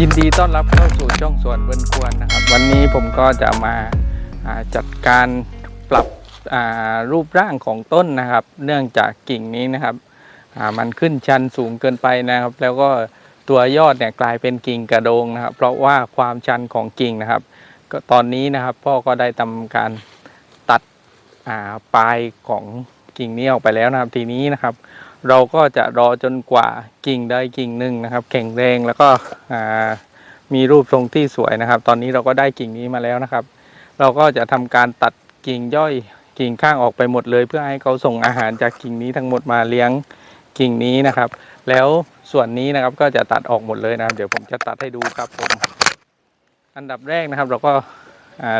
ยินดีต้อนรับเข้าสู่ช่องสวนเบิรนควรนะครับ วันนี้ผมก็จะมาจัดการปรับรูปร่างของต้นนะครับ เนื่องจากกิ่งนี้นะครับมันขึ้นชันสูงเกินไปนะครับ แล้วก็ตัวยอดเนี่ยกลายเป็นกิ่งกระโดงนะครับ เพราะว่าความชันของกิ่งนะครับ ก็ตอนนี้นะครับพ่อก็ได้ทำการตัดปลายของกิ่งนี้ออกไปแล้วนะครับ ทีนี้นะครับ เราก็จะรอจนกว่ากิ่งใดกิ่งหนึ่งนะครับ แข็งแรงแล้วก็มีรูปทรงที่สวยนะครับ ตอนนี้เราก็ได้กิ่งนี้มาแล้วนะครับ เราก็จะทำการตัดกิ่งย่อยกิ่งข้างออกไปหมดเลย เพื่อให้เขาส่งอาหารจากกิ่งนี้ทั้งหมดมาเลี้ยงกิ่งนี้นะครับ แล้วส่วนนี้นะครับก็จะตัดออกหมดเลยนะครับ เดี๋ยวผมจะตัดให้ดูครับผมอันดับแรกนะครับ เราก็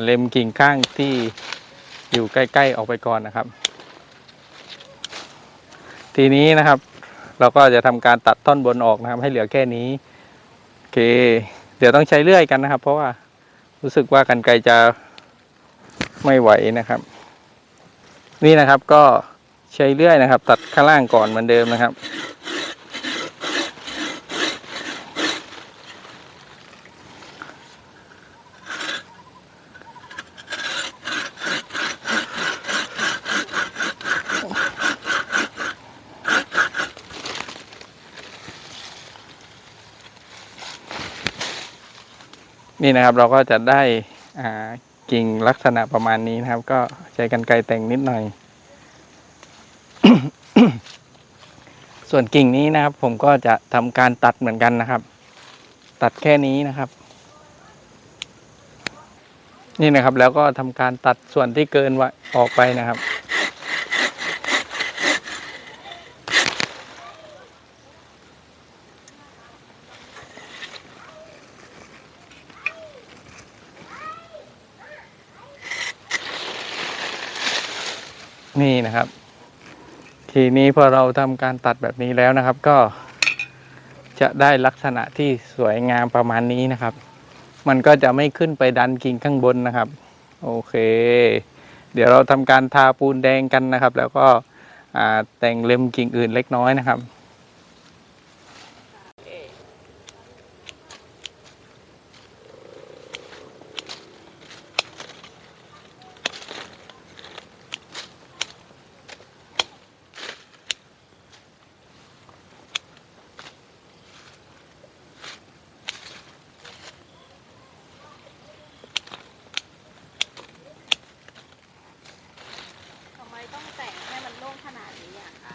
เล็มกิ่งข้างที่อยู่ใกล้ ๆ ออกไปก่อนนะครับ ทีนี้นะครับ เราก็จะทำการตัดท่อนบนออกนะครับ ให้เหลือแค่นี้โอเค เดี๋ยวต้องใช้เลื่อยกันนะครับ เพราะว่ารู้สึกว่ากันไกลจะไม่ไหวนะครับ นี่นะครับก็ใช้เลื่อยนะครับ ตัดข้างล่างก่อนเหมือนเดิมนะครับ นี่นะครับเราก็จะได้กิ่งลักษณะประมาณนี้นะครับ ก็ใช้กันไกรแต่งนิดหน่อย ส่วนกิ่งนี้นะครับ ผมก็จะทำการตัดเหมือนกันนะครับ ตัดแค่นี้นะครับ นี่นะครับแล้วก็ทำการตัดส่วนที่เกินไว้ออกไปนะครับ นี่นะครับ ทีนี้พอเราทำการตัดแบบนี้แล้วนะครับ ก็จะได้ลักษณะที่สวยงามประมาณนี้นะครับ มันก็จะไม่ขึ้นไปดันกิ่งข้างบนนะครับ โอเค เดี๋ยวเราทำการทาปูนแดงกันนะครับ แล้วก็แต่งเล็มกิ่งอื่นเล็กน้อยนะครับ ทำไมต้องแต่งให้มันโล่งขนาดนี้อะคะ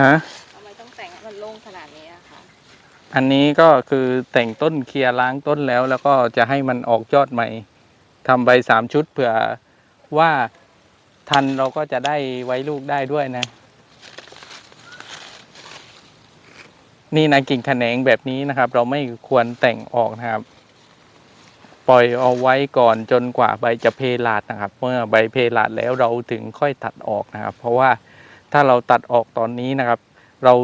ฮะทำไมต้องแต่งให้มันโล่งขนาดนี้อะคะอันนี้ก็คือแต่งต้นเคลียร์ล้างต้นแล้ว แล้วก็จะให้มันออกยอดใหม่ทำใบสามชุดเผื่อว่าทันเราก็จะได้ไว้ลูกได้ด้วยนะ นี่นะกิ่งแขนงแบบนี้นะครับ เราไม่ควรแต่งออกนะครับ ปล่อยเอาไว้ก่อนจนกว่าใบจะเพลาดนะครับ เมื่อใบเพลาดแล้วเราถึงค่อยตัดออกนะครับ เพราะว่า ถ้าเราตัดออกตอนนี้นะครับ เรา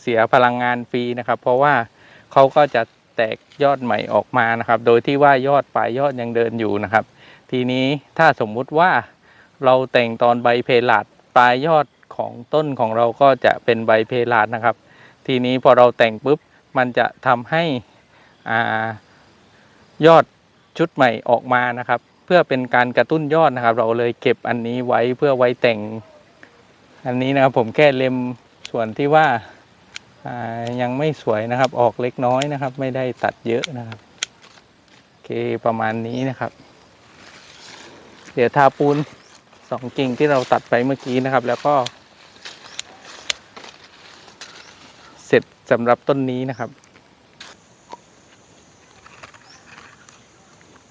เสียพลังงานฟรีนะครับ เพราะว่าเขาก็จะแตกยอดใหม่ออกมานะครับ โดยที่ว่ายอดปลายยอดยังเดินอยู่นะครับ ทีนี้ถ้าสมมุติว่าเราแต่งตอนใบเพลาดปลายยอดของต้นของเราก็จะเป็นใบเพลาดนะครับ ทีนี้พอเราแต่งปุ๊บมันจะทำให้อ่ายอดชุดใหม่ออกมานะครับ เพื่อเป็นการกระตุ้นยอดนะครับ เราเลยเก็บอันนี้ไว้เพื่อไว้แต่ง อันนี้นะครับผมแค่เล็มส่วนที่ว่าายังไม่สวยนะครับ ออกเล็กน้อยนะครับ ไม่ได้ตัดเยอะนะครับโอเคประมาณนี้นะครับ เดี๋ยวทาปูนสองกิ่งที่เราตัดไปเมื่อกี้นะครับ แล้วก็ เสร็จสำหรับต้นนี้นะครับ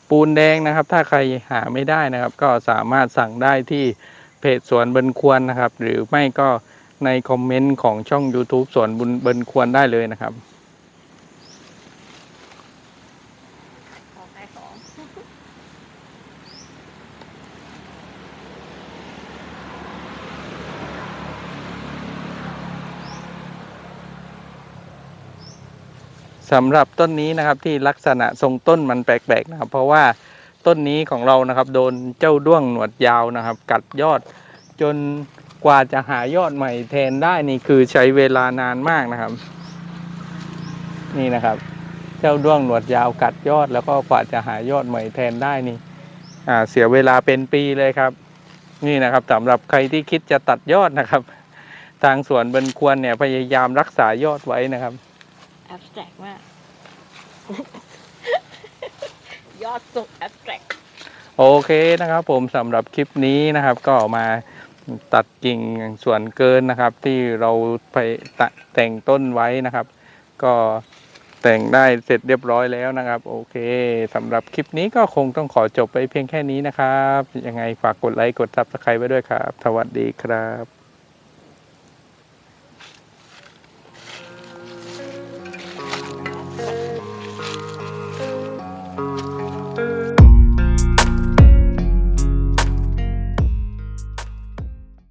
ปูนแดงนะครับ ถ้าใครหาไม่ได้นะครับ ก็สามารถสั่งได้ที่ เพจสวนเบินควรนะครับ หรือไม่ก็ในคอมเมนต์ของช่อง YouTube สวนบุญเบินควรได้เลยนะครับสำหรับต้นนี้นะครับที่ลักษณะทรงต้นมันแปลกๆนะครับ เพราะว่า ต้นนี้ของเรานะครับ โดนเจ้าด้วงหนวดยาวนะครับ กัดยอด จนกว่าจะหายอดใหม่แทนได้นี่คือใช้เวลานานมากนะครับ นี่นะครับ เจ้าด้วงหนวดยาวกัดยอด แล้วก็กว่าจะหายอดใหม่แทนได้นี่เสียเวลาเป็นปีเลยครับ นี่นะครับสำหรับใครที่คิดจะตัดยอดนะครับ ทางสวนบนควรเนี่ยพยายามรักษายอดไว้นะครับแอบสแตรกมาก ยอดสุดแอสแตรกโอเคนะครับผมสำหรับคลิปนี้นะครับ ก็มาตัดกิ่งส่วนเกินนะครับ ที่เราไปตะแต่งต้นไว้นะครับ ก็แต่งได้เสร็จเรียบร้อยแล้วนะครับ โอเคสำหรับคลิปนี้ก็คงต้องขอจบไปเพียงแค่นี้นะครับ ยังไงฝากกดไลค์กด Subscribe ไว้ด้วยครับ สวัสดีครับ